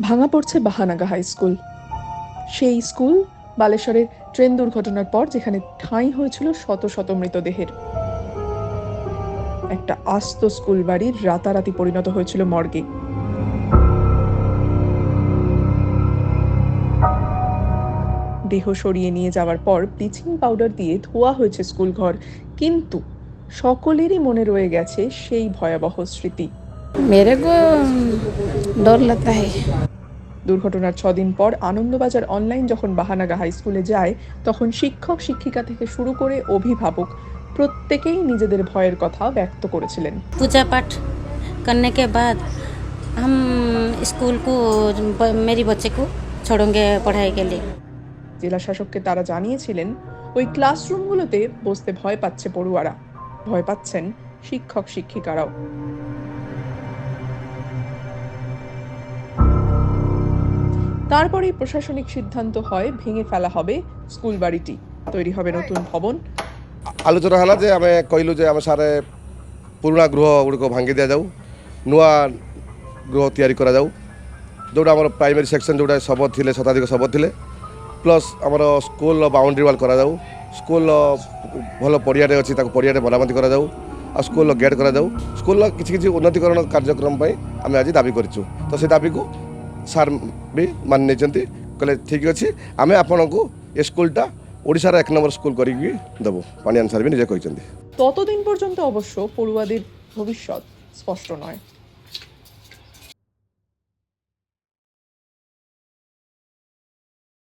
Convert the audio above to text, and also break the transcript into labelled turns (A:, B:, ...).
A: ভাঙা পড়ছে Bahanaga high school. সেই স্কুল, বালেশ্বরের ট্রেন দুর্ঘটনার পর যেখানে ঠাঁই হয়েছিল শত শত মৃতদেহের। একটা আস্ত স্কুল বাড়ির রাতারাতি পরিণত হয়েছিল মর্গে। দেহ সরিয়ে নিয়ে যাওয়ার পর ব্লিচিং পাউডার দিয়ে ধোয়া হয়েছে স্কুল ঘর কিন্তু সকলেরই মনে রয়ে গেছে সেই ভয়াবহ স্মৃতি।
B: मेरे को डर लगता है
A: দুর্ঘটনার ছদিন পর আনন্দবাজার অনলাইন যখন বাহানাগা হাই স্কুলে যায় তখন শিক্ষক শিক্ষিকা থেকে শুরু করে অভিভাবক প্রত্যেকেই নিজেদের ভয়ের কথা ব্যক্ত করেছিলেন
C: पूजा पाठ करने के बाद हम स्कूल को ब- मेरी बच्चे को छोड़ेंगे पढ़ाई के लिए
A: জেলা শাসককে তারা জানিয়েছিলেন ওই ক্লাসরুমগুলোতে বসতে ভয় পাচ্ছে পড়ুয়ারা ভয় পাচ্ছেন শিক্ষক শিক্ষিকারাও তারপরেই প্রশাসনিক সিদ্ধান্ত হয় ভেঙে ফেলা হবে স্কুল বাড়িটি তৈরি হবে নতুন ভবন।
D: আলোচনা হল যে আমি কইলু যে আমার সারে পুরোনা গৃহ গুড়ি ভাঙ্গি দিয়া যাও নূয়া গৃহ তৈরি করা যাও। যেটা আমার প্রাইমারি সেকশন যেটা শব লে শতাধিক শব লে প্লস আমার স্কুল বাউন্ডারি ওয়াল করা যাও। স্কুল ভালো পড়িয়াটে অছি তাকে পড়িয়াটে মরামতি করা যাও। আর স্কুল গেট করা যাও। স্কুল কিছু কিছু উন্নতিকরণ কার্যক্রম পাই আমি আজ দাবি করছু তো সেই দাবিকে ସାର୍ ବି ମାନି ନେଇଛନ୍ତି କହିଲେ ଠିକ୍ ଅଛି ଆମେ ଆପଣଙ୍କୁ ଏ ସ୍କୁଲଟା ଓଡ଼ିଶାର ଏକ ନମ୍ବର ସ୍କୁଲ କରିକି ଦେବୁ ପାଣିଆନ୍ ସାର୍ ବି ନିଜେ କହିଛନ୍ତି
A: ততদিন পর্যন্ত অবশ্য পড়ুয়াদের ভবিষ্যৎ স্পষ্ট নয়